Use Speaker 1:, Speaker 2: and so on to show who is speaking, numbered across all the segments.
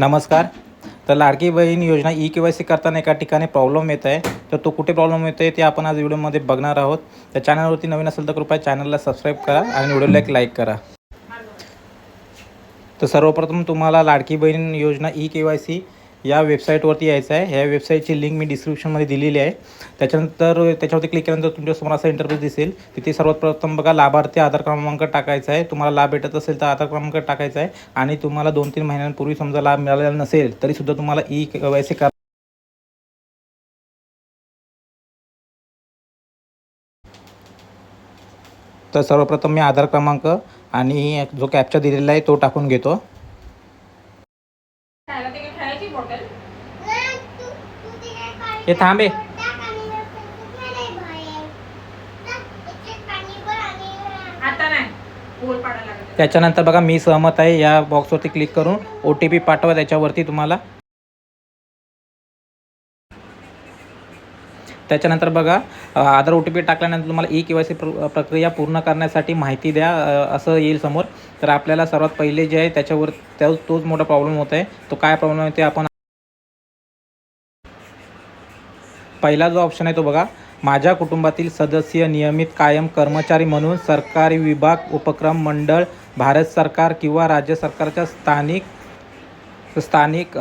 Speaker 1: नमस्कार। तर लाडकी बहीण योजना ई के वाय सी करताना एका ठिकाणी प्रॉब्लेम येत आहे. तर तो कुठे प्रॉब्लेम येतो आहे ते आपण आज व्हिडिओमध्ये बघणार आहोत. तर चॅनलवरती नवीन असेल तर कृपया चॅनलला सबस्क्राईब करा आणि व्हिडिओला एक लाईक करा. तर सर्वप्रथम तुम्हाला लाडकी बहीण योजना ई के वाय सी या वेबसाईटवरती यायचं आहे. ह्या वेबसाईटची लिंक मी डिस्क्रिप्शनमध्ये दिलेली आहे. त्याच्यानंतर त्याच्यावरती क्लिक केल्यानंतर तुमच्यासमोर असा इंटरव्ह्यू दिसेल. तिथे सर्वात प्रथम बघा लाभार्थी आधार क्रमांक टाकायचा आहे. तुम्हाला लाभ भेटत असेल तर आधार क्रमांक टाकायचा आहे. आणि तुम्हाला दोन तीन महिन्यांपूर्वी समजा लाभ मिळालेला नसेल तरीसुद्धा तुम्हाला ई के वाय सी तर सर्वप्रथम मी आधार क्रमांक आणि जो कॅप्चा दिलेला आहे तो टाकून घेतो.
Speaker 2: बॉटल
Speaker 1: हे थांबे. त्याच्यानंतर बघा मी सहमत आहे. या बॉक्सवरती क्लिक करून ओ टी पी पाठवा. त्याच्यावरती तुम्हाला त्याच्यानंतर बघा आधार ओ टी पी टाकल्यानंतर तुम्हाला ई के वाय सी प्र प्रक्रिया पूर्ण करण्यासाठी माहिती द्या असं येईल समोर. तर आपल्याला सर्वात पहिले जे आहे त्याच्यावर त्या तोच मोठा प्रॉब्लेम होत आहे. तो काय प्रॉब्लेम आहे ते आपण पहिला जो ऑप्शन आहे तो बघा. माझ्या कुटुंबातील सदस्य नियमित कायम कर्मचारी म्हणून सरकारी विभाग उपक्रम मंडळ भारत सरकार किंवा राज्य सरकारच्या स्थानिक स्थानिक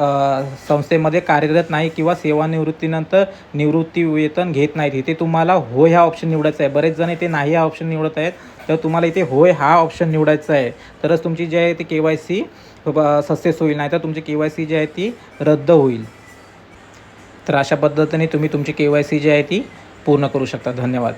Speaker 1: संस्थेमध्ये कार्यरत नाही किंवा सेवानिवृत्तीनंतर निवृत्ती वेतन घेत नाहीत. इथे तुम्हाला होय हा ऑप्शन निवडायचा आहे. बरेच जण इथे नाही हा ऑप्शन निवडत आहेत. तर तुम्हाला इथे होय हा ऑप्शन निवडायचा आहे. तरच तुमची जी आहे ती के वाय सी सक्सेस होईल. नाही तर तुमची के वाय सी जी आहे ती रद्द होईल. तर अशा पद्धतीने तुम्ही तुमची के वाय सी जी आहे ती पूर्ण करू शकता. धन्यवाद.